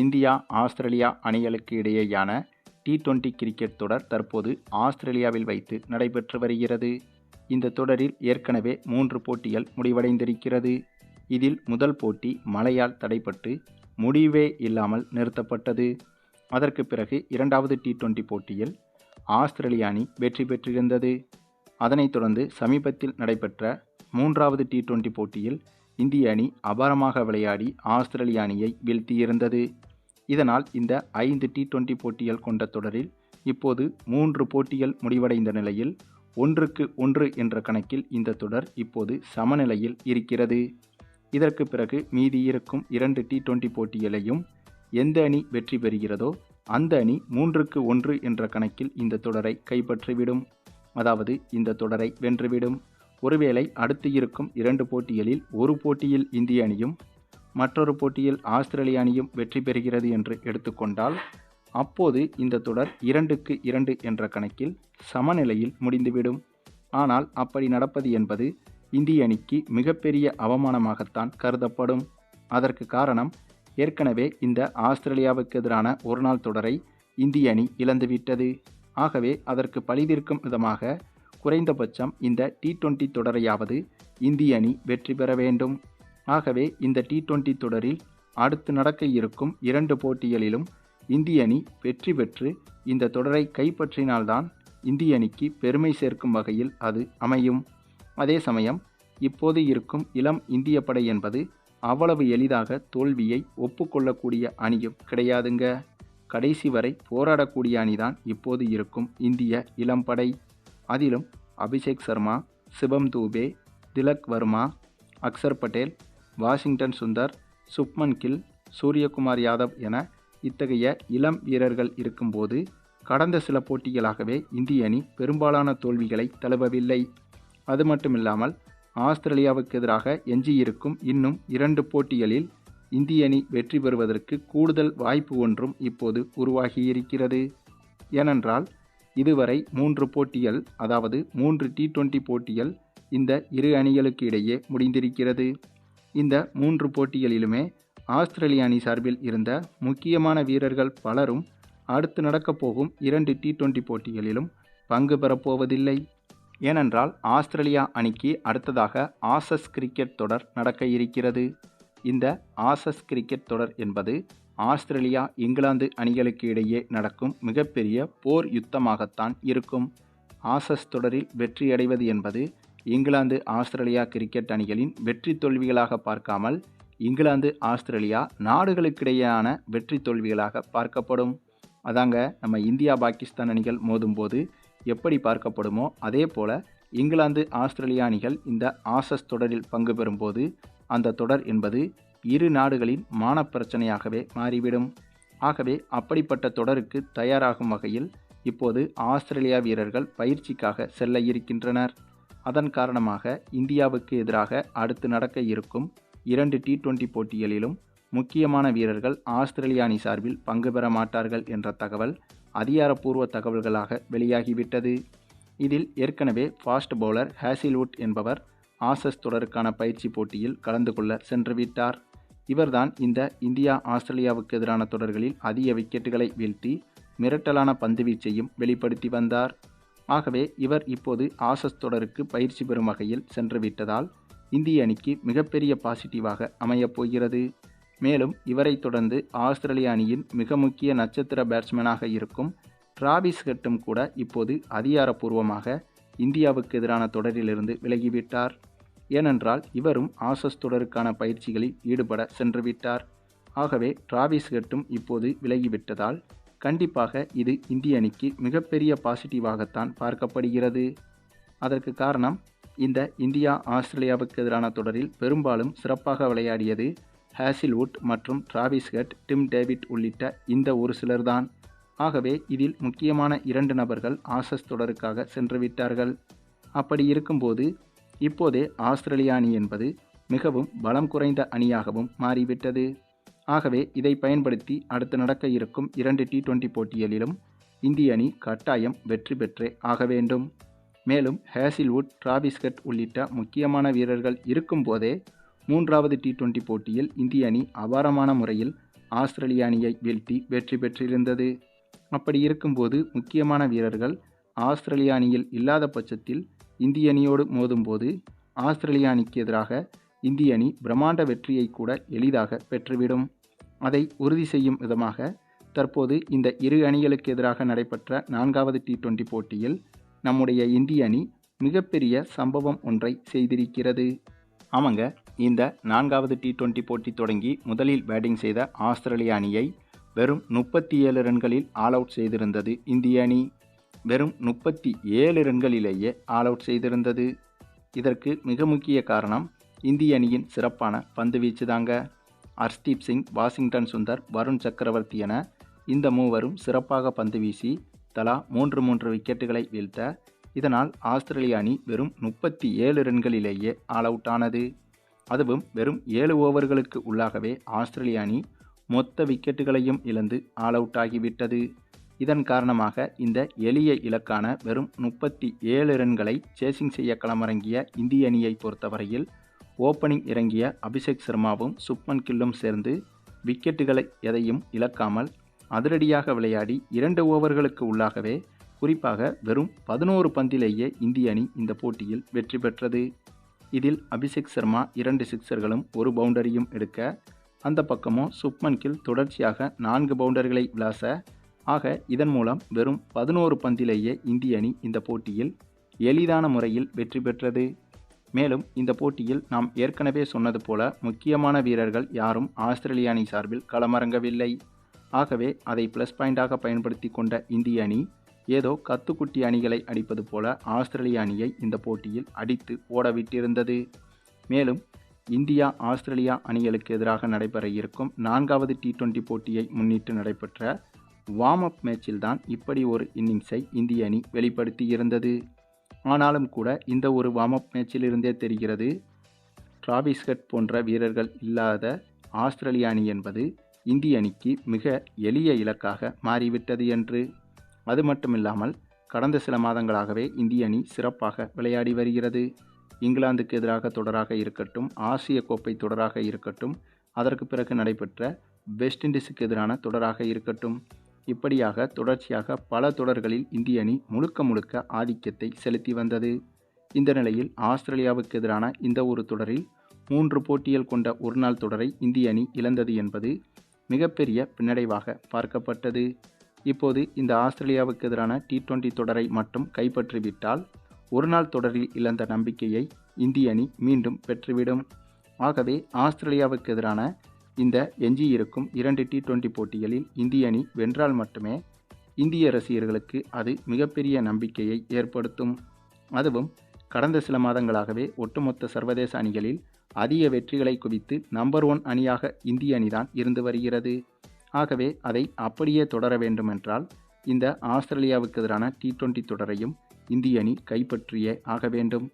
India Australia அணிகளுக்கு இடையேயான T twenty cricket தொடர் தற்போது ஆஸ்திரேலியாவில் வைத்து நடைபெற்று வருகிறது. இந்த தொடரில் ஏற்கனவே மூன்று போட்டிகள் முடிவடைந்திருக்கிறது. இதில் முதல் போட்டி மழையால் தடைப்பட்டு முடிவே இல்லாமல் நிறுத்தப்பட்டது. அதற்கு பிறகு இரண்டாவது டி டுவெண்டி போட்டியில் ஆஸ்திரேலிய அணி வெற்றி பெற்றிருந்தது. அதனைத் தொடர்ந்து சமீபத்தில் நடைபெற்ற மூன்றாவது டி டுவெண்டி போட்டியில் இந்திய அணி அபாரமாக விளையாடி ஆஸ்திரேலிய அணியை வீழ்த்தியிருந்தது. இதனால் இந்த ஐந்து டி டுவெண்டி போட்டிகள் கொண்ட தொடரில் இப்போது மூன்று போட்டிகள் முடிவடைந்த நிலையில் ஒன்றுக்கு ஒன்று என்ற கணக்கில் இந்த தொடர் இப்போது சமநிலையில் இருக்கிறது. இதற்கு பிறகு மீதி இருக்கும் இரண்டு டி டுவெண்டி போட்டிகளையும் எந்த அணி வெற்றி பெறுகிறதோ அந்த அணி மூன்றுக்கு ஒன்று என்ற கணக்கில் இந்த தொடரை கைப்பற்றிவிடும். அதாவது இந்த தொடரை வென்றுவிடும். ஒருவேளை அடுத்து இருக்கும் இரண்டு போட்டிகளில் ஒரு போட்டியில் இந்திய அணியும் மற்றொரு போட்டியில் ஆஸ்திரேலிய அணியும் வெற்றி பெறுகிறது என்று எடுத்துக்கொண்டால் அப்போது இந்த தொடர் இரண்டுக்கு இரண்டு என்ற கணக்கில் சமநிலையில் முடிந்துவிடும். ஆனால் அப்படி நடப்பது என்பது இந்திய அணிக்கு மிகப்பெரிய அவமானமாகத்தான் கருதப்படும். அதற்கு காரணம் ஏற்கனவே இந்த ஆஸ்திரேலியாவுக்கு எதிரான ஒருநாள் தொடரை இந்திய அணி இழந்துவிட்டது. ஆகவே அதற்கு பழிதீர்க்கும் விதமாக குறைந்தபட்சம் இந்த டி டுவெண்டி தொடரையாவது இந்திய அணி வெற்றி பெற வேண்டும். ஆகவே இந்த டி டுவெண்டி தொடரில் அடுத்து நடக்க இருக்கும் இரண்டு போட்டிகளிலும் இந்திய அணி வெற்றி பெற்று இந்த தொடரை கைப்பற்றினால்தான் இந்திய அணிக்கு பெருமை சேர்க்கும் வகையில் அது அமையும். அதே சமயம் இப்போது இருக்கும் இளம் இந்திய படை என்பது அவ்வளவு எளிதாக தோல்வியை ஒப்புக்கொள்ளக்கூடிய அணியும் கிடையாதுங்க. கடைசி வரை போராடக்கூடிய அணிதான் இப்போது இருக்கும் இந்திய இளம்படை அதிலும் அபிஷேக் சர்மா சிவம் தூபே திலக் வர்மா அக்சர் பட்டேல் வாஷிங்டன் சுந்தர் சுப்மன் கில் சூரியகுமார் யாதவ் என இத்தகைய இளம் வீரர்கள் இருக்கும்போது கடந்த சில போட்டிகளாகவே இந்திய அணி பெரும்பாலான தோல்விகளை தழுவவில்லை. அது மட்டுமில்லாமல் ஆஸ்திரேலியாவுக்கு எதிராக எஞ்சியிருக்கும் இன்னும் இரண்டு போட்டிகளில் இந்திய அணி வெற்றி பெறுவதற்கு கூடுதல் வாய்ப்பு ஒன்றும் இப்போது உருவாகியிருக்கிறது. ஏனென்றால் இதுவரை மூன்று போட்டிகள் அதாவது மூன்று டி டுவெண்டி போட்டிகள் இந்த இரு அணிகளுக்கு இடையே முடிந்திருக்கிறது. இந்த மூன்று போட்டிகளிலுமே ஆஸ்திரேலிய அணி சார்பில் இருந்த முக்கியமான வீரர்கள் பலரும் அடுத்து நடக்கப் போகும் இரண்டு டி டுவெண்டி போட்டிகளிலும் பங்கு பெறப்போவதில்லை ஏனென்றால் ஆஸ்திரேலியா அணிக்கு அடுத்ததாக ஆசஸ் கிரிக்கெட் தொடர் நடக்க இருக்கிறது. இந்த ஆசஸ் கிரிக்கெட் தொடர் என்பது ஆஸ்திரேலியா இங்கிலாந்து அணிகளுக்கு இடையே நடக்கும் மிகப்பெரிய போர் யுத்தமாகத்தான் இருக்கும். ஆசஸ் தொடரில் வெற்றியடைவது என்பது இங்கிலாந்து ஆஸ்திரேலியா கிரிக்கெட் அணிகளின் வெற்றி தோல்விகளாக பார்க்காமல் இங்கிலாந்து ஆஸ்திரேலியா நாடுகளுக்கிடையேயான வெற்றி தோல்விகளாக பார்க்கப்படும். அதாங்க நம்ம இந்தியா பாகிஸ்தான் அணிகள் மோதும்போது எப்படி பார்க்கப்படுமோ அதே போல் இங்கிலாந்து ஆஸ்திரேலியா அணிகள் இந்த ஆசஸ் தொடரில் பங்கு பெறும்போது அந்த தொடர் என்பது இரு நாடுகளின் மான பிரச்சனையாகவே மாறிவிடும். ஆகவே அப்படிப்பட்ட தொடருக்கு தயாராகும் வகையில் இப்போது ஆஸ்திரேலியா வீரர்கள் பயிற்சிக்காக செல்ல இருக்கின்றனர். அதன் காரணமாக இந்தியாவுக்கு எதிராக அடுத்து நடக்க இருக்கும் இரண்டு டி டுவெண்டி போட்டிகளிலும் முக்கியமான வீரர்கள் ஆஸ்திரேலிய அணி சார்பில் பங்கு பெற மாட்டார்கள் என்ற தகவல் அதிகாரப்பூர்வ தகவல்களாக வெளியாகிவிட்டது. இதில் ஏற்கனவே ஃபாஸ்ட் பவுலர் ஹேசில்வுட் என்பவர் ஆசஸ் தொடருக்கான பயிற்சி போட்டியில் கலந்து கொள்ள சென்றுவிட்டார் இவர்தான் இந்த இந்தியா ஆஸ்திரேலியாவுக்கு எதிரான தொடர்களில் அதிக விக்கெட்டுகளை வீழ்த்தி மிரட்டலான பந்துவீச்சையும் வெளிப்படுத்தி வந்தார். ஆகவே இவர் இப்போது ஆசஸ் தொடருக்கு பயிற்சி பெறும் வகையில் சென்றுவிட்டதால் இந்திய அணிக்கு மிகப்பெரிய பாசிட்டிவாக அமையப் போகிறது. மேலும் இவரை தொடர்ந்து ஆஸ்திரேலிய அணியின் மிக முக்கிய நட்சத்திர பேட்ஸ்மேனாக இருக்கும் டிராவிஸ் ஹெட்டும் கூட இப்போது அதிகாரப்பூர்வமாக இந்தியாவுக்கு எதிரான தொடரிலிருந்து விலகிவிட்டார். ஏனென்றால் இவரும் ஆசஸ் தொடருக்கான பயிற்சிகளில் ஈடுபட சென்றுவிட்டார். ஆகவே டிராவிஸ் ஹெட்டும் இப்போது விலகிவிட்டதால் கண்டிப்பாக இது இந்திய அணிக்கு மிகப்பெரிய பாசிட்டிவாகத்தான் பார்க்கப்படுகிறது. அதற்கு காரணம் இந்த இந்தியா ஆஸ்திரேலியாவுக்கு எதிரான தொடரில் பெரும்பாலும் சிறப்பாக விளையாடியது ஹேசில்வுட் மற்றும் டிராவிஸ் ஹெட் டிம் டேவிட் உள்ளிட்ட இந்த ஒரு சிலர்தான். ஆகவே இதில் முக்கியமான இரண்டு நபர்கள் ஆசஸ் தொடருக்காக சென்றுவிட்டார்கள். அப்படி இருக்கும்போது இப்போதே ஆஸ்திரேலிய அணி என்பது மிகவும் பலம் குறைந்த அணியாகவும் மாறிவிட்டது. ஆகவே இதை பயன்படுத்தி அடுத்து நடக்க இருக்கும் இரண்டு டி டுவெண்டி போட்டிகளிலும் இந்திய அணி கட்டாயம் வெற்றி பெற்றே ஆக வேண்டும். மேலும் ஹேசில்வுட் டிராவிஸ்கட் உள்ளிட்ட முக்கியமான வீரர்கள் இருக்கும்போதே மூன்றாவது டி டுவெண்டி போட்டியில் இந்திய அணி அபாரமான முறையில் ஆஸ்திரேலிய அணியை வீழ்த்தி வெற்றி பெற்றிருந்தது. அப்படி இருக்கும்போது முக்கியமான வீரர்கள் ஆஸ்திரேலிய அணியில் இல்லாத பட்சத்தில் இந்திய அணியோடு மோதும்போது ஆஸ்திரேலிய அணிக்கு எதிராக இந்திய அணி பிரம்மாண்ட வெற்றியை கூட எளிதாக பெற்றுவிடும். அதை உறுதி செய்யும் விதமாக தற்போது இந்த இரு அணிகளுக்கு எதிராக நடைபெற்ற நான்காவது டி டுவெண்டி போட்டியில் நம்முடைய இந்திய அணி மிகப்பெரிய சம்பவம் ஒன்றை செய்திருக்கிறது. ஆமாங்க இந்த நான்காவது டி டுவெண்டி போட்டி தொடங்கி முதலில் பேட்டிங் செய்த ஆஸ்திரேலிய அணியை வெறும் முப்பத்தி ஏழு ரன்களில் ஆல் அவுட் செய்திருந்தது இந்திய அணி. வெறும் முப்பத்தி ஏழு ரன்களிலேயே ஆல் அவுட் செய்திருந்தது. இதற்கு மிக முக்கிய காரணம் இந்திய அணியின் சிறப்பான பந்து வீச்சு தாங்க ஹர்ஷ்தீப் சிங் வாஷிங்டன் சுந்தர் வருண் சக்கரவர்த்தி என இந்த மூவரும் சிறப்பாக பந்து வீசி தலா மூன்று மூன்று விக்கெட்டுகளை வீழ்த்த இதனால் ஆஸ்திரேலிய அணி வெறும் முப்பத்தி ஏழு ரன்களிலேயே ஆல் அவுட் ஆனது. அதுவும் வெறும் ஏழு ஓவர்களுக்கு உள்ளாகவே ஆஸ்திரேலிய அணி மொத்த விக்கெட்டுகளையும் இழந்து ஆல் அவுட் ஆகிவிட்டது. இதன் காரணமாக இந்த எளிய இலக்கான வெறும் முப்பத்தி ஏழு ரன்களை சேசிங் செய்ய களமிறங்கிய இந்திய அணியை பொறுத்தவரையில் ஓப்பனிங் இறங்கிய அபிஷேக் சர்மாவும் சுப்மன் கில்லும் சேர்ந்து விக்கெட்டுகளை எதையும் இழக்காமல் அதிரடியாக விளையாடி இரண்டு ஓவர்களுக்கு உள்ளாகவே குறிப்பாக வெறும் பதினோரு பந்திலேயே இந்திய அணி இந்த போட்டியில் வெற்றி பெற்றது. இதில் அபிஷேக் சர்மா இரண்டு சிக்சர்களும் ஒரு பவுண்டரியும் எடுக்க அந்த பக்கமோ சுப்மன் கில் தொடர்ச்சியாக நான்கு பவுண்டர்களை விளாச ஆக இதன் மூலம் வெறும் பதினோரு பந்திலேயே இந்திய அணி இந்த போட்டியில் எளிதான முறையில் வெற்றி பெற்றது. மேலும் இந்த போட்டியில் நாம் ஏற்கனவே சொன்னது போல முக்கியமான வீரர்கள் யாரும் ஆஸ்திரேலிய அணி சார்பில் களமிறங்கவில்லை. ஆகவே அதை ப்ளஸ் பாயிண்டாக பயன்படுத்தி கொண்ட இந்திய அணி ஏதோ கத்துக்குட்டி அணிகளை அடிப்பது போல ஆஸ்திரேலிய அணியை இந்த போட்டியில் அடித்து ஓடவிட்டிருந்தது. மேலும் இந்தியா ஆஸ்திரேலியா அணிகளுக்கு எதிராக நடைபெற இருக்கும் நான்காவது டி டுவெண்டி போட்டியை முன்னிட்டு நடைபெற்ற வார்ம் அப் மேட்சில் தான் இப்படி ஒரு இன்னிங்ஸை இந்திய அணி வெளிப்படுத்தி இருந்தது. ஆனாலும் கூட இந்த ஒரு வார்ம் அப் மேட்சிலிருந்தே தெரிகிறது. டிராவிஸ் கட் போன்ற வீரர்கள் இல்லாத ஆஸ்திரேலிய அணி என்பது இந்திய அணிக்கு மிக எளிய இலக்காக மாறிவிட்டது என்று. அது மட்டுமில்லாமல் கடந்த சில மாதங்களாகவே இந்திய அணி சிறப்பாக விளையாடி வருகிறது. இங்கிலாந்துக்கு எதிராக தொடராக இருக்கட்டும் ஆசிய கோப்பை தொடராக இருக்கட்டும் அதற்கு பிறகு நடைபெற்ற வெஸ்ட் இண்டீஸுக்கு எதிரான தொடராக இருக்கட்டும். இப்படியாக தொடர்ச்சியாக பல தொடர்களில் இந்திய அணி முழுக்க முழுக்க ஆதிக்கத்தை செலுத்தி வந்தது. இந்த நிலையில் ஆஸ்திரேலியாவுக்கு எதிரான இந்த ஒரு தொடரில் மூன்று போட்டிகள் கொண்ட ஒருநாள் தொடரை இந்திய அணி இழந்தது என்பது மிகப்பெரிய பின்னடைவாக பார்க்கப்பட்டது. இப்போது இந்த ஆஸ்திரேலியாவுக்கு எதிரான டி டுவெண்டி தொடரை மட்டும் கைப்பற்றிவிட்டால் ஒருநாள் தொடரில் இழந்த நம்பிக்கையை இந்திய அணி மீண்டும் பெற்றுவிடும். ஆகவே ஆஸ்திரேலியாவுக்கு எதிரான இந்த எஞ்சியிருக்கும் இரண்டு டி டுவெண்டி போட்டிகளில் இந்திய அணி வென்றால் மட்டுமே இந்திய ரசிகர்களுக்கு அது மிகப்பெரிய நம்பிக்கையை ஏற்படுத்தும். அதுவும் கடந்த சில மாதங்களாகவே ஒட்டுமொத்த சர்வதேச அணிகளில் அதிக வெற்றிகளை குவித்து நம்பர் ஒன் அணியாக இந்திய அணிதான் இருந்து வருகிறது. ஆகவே அதை அப்படியே தொடர வேண்டுமென்றால் இந்த ஆஸ்திரேலியாவுக்கு எதிரான டி டுவெண்டி தொடரையும் இந்திய அணி கைப்பற்றியே ஆக வேண்டும்.